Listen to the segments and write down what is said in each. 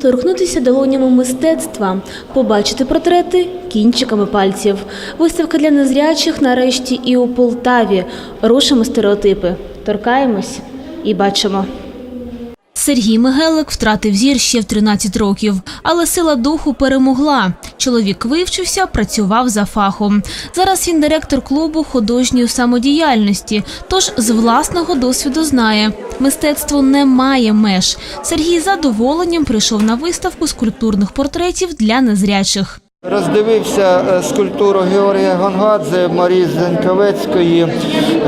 Торкнутися долонями мистецтва, побачити портрети кінчиками пальців. Виставка для незрячих нарешті і у Полтаві. Рушимо стереотипи, торкаємось і бачимо. Сергій Мигелик втратив зір ще в 13 років, але сила духу перемогла. Чоловік вивчився, працював за фахом. Зараз він директор клубу художньої самодіяльності, тож з власного досвіду знає, мистецтво не має меж. Сергій задоволенням прийшов на виставку скульптурних портретів для незрячих. Роздивився е, скульптуру Георгія Гонгадзе, Марії Зеньковецької,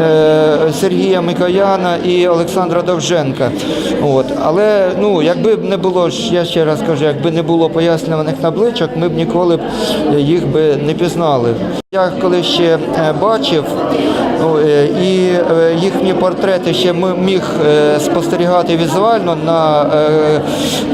е, Сергія Микояна і Олександра Довженка. От. Але ну, якби б не було, я ще раз кажу, якби не було пояснюваних табличок, ми б ніколи б їх би не пізнали. Я коли ще е, бачив ну, е, і е, їхні портрети ще міг е, спостерігати візуально на е,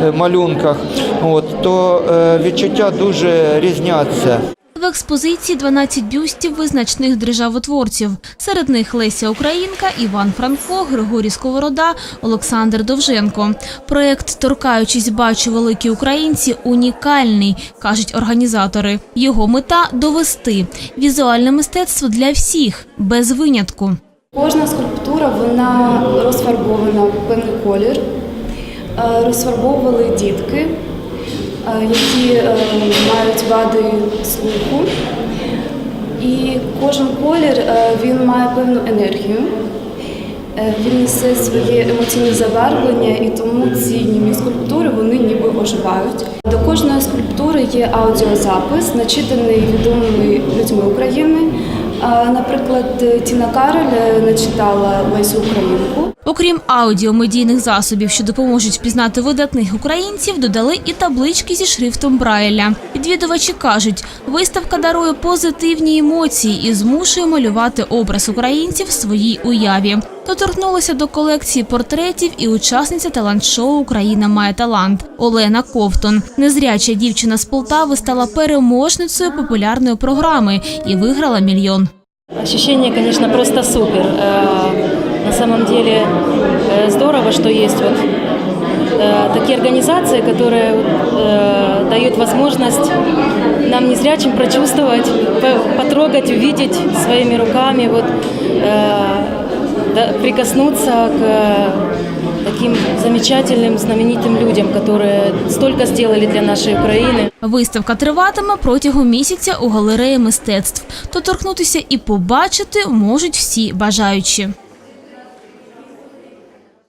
е, малюнках, от, то е, відчуття дуже різняться. В експозиції 12 бюстів визначних державотворців. Серед них Леся Українка, Іван Франко, Григорій Сковорода, Олександр Довженко. Проект Торкаючись бачу великі українці унікальний, кажуть організатори. Його мета довести візуальне мистецтво для всіх без винятку. Кожна скульптура вона розфарбована в певний колір. Е, Розфарбовували дітки, які е, мають вади слуху. І кожен колір е, він має певну енергію. Е, Він несе своє емоційне забарвлення, і тому ці німі скульптури вони ніби оживають. До кожної скульптури є аудіозапис, начитаний відомими людьми України. Наприклад, Тіна Кароль е, начитала Лесю Українку. Окрім аудіомедійних засобів, що допоможуть впізнати видатних українців, додали і таблички зі шрифтом Брайля. Відвідувачі кажуть, виставка дарує позитивні емоції і змушує малювати образ українців в своїй уяві. Доторкнулася до колекції портретів і учасниця талант-шоу Україна має талант Олена Ковтун. Незряча дівчина з Полтави стала переможницею популярної програми і виграла мільйон. Ощущение, конечно, просто супер. Э, На самом деле э, здорово, что есть вот э, такие организации, которые э, дают возможность нам незрячим прочувствовать, по- потрогать, увидеть своими руками, вот, э, да, прикоснуться к э, таким замечательным, знаменитым людям, которые столько сделали для нашей Украины. Виставка триватиме протягом місяця у галереї мистецтв. То торкнутися і побачити можуть всі бажаючі.